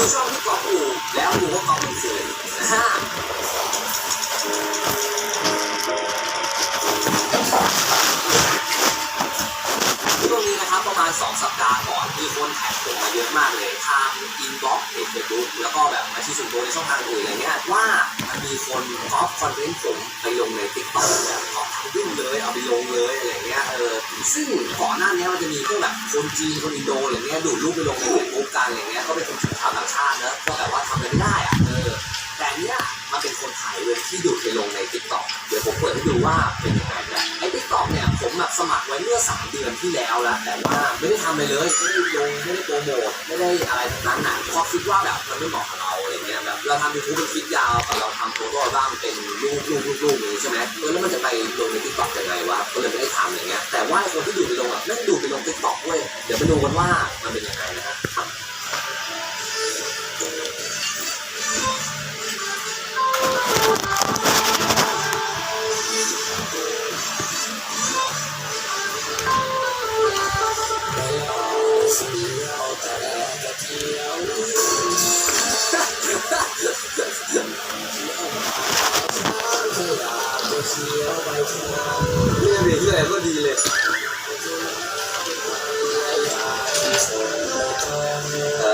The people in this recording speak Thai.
ูช่องที่กอปูแล้วกูก็กอปูเสือฮ่าช่วงนี้นะครับประมาณ 2 สัปดาห์ก่อน มาเยอะมากเลยทางอินบ็อกซ์เพจเฟซบุ๊กแล้วก็แบบมาที่ส่วนตัวในช่องทางอื่นอะไรเงี้ยว่ามันมีคนก๊อปคอนเทนต์ผมไปลงในติ๊กต็อกแบบก๊อปทำวิ่งเลยเอาไปลงเลยอะไรเงี้ยเออซึ่งก่อนหน้านี้มันจะมีพวกแบบคนจีนคนอินโดอะไรเงี้ยดูดรูปไปลงในเฟซบุ๊กกันอะไรเงี้ยก็เป็นคนชาวต่างชาตินะก็แบบว่าทำอะไรไม่ได้อะเออแต่เนี้ยมันเป็นคนไทยเลยที่ดูดไปลงในทิกต็อกเดี๋ยวผมเปิดให้ดูว่าเป็นยังไงนะ ทิกตอกเนี่ยผมแบบสมัครไว้เมื่อ 3 เดือนที่แล้วแล้วแต่ว่าไม่ได้ทำอะไรเลย ไม่ได้ลงไม่ได้โปรโมทไม่ได้อะไรทั้งนั้นน่ะเพราะคิดว่าแบบมันไม่เหมาะกับเราอะไรเงี้ยแบบเราทำยูทูบเป็นคลิปยาวแต่เราทำโฟโต้อัลบั้มเป็นรูปรูปรูปรูปอย่างนี้ใช่ไหมเออแล้วมันจะไปลงในทิกตอกยังไงวะก็เลยไม่ได้ทำอย่างเงี้ยแต่ว่าคนที่ดูไปลงอะแม่งดูไปลงทิกตอกเว้ยเดี๋ยวไปดูกันว่ามันเป็นยังไง เชียวใบชะนาเนี่ยเพลงที่ไหนก็ดีเลยเอ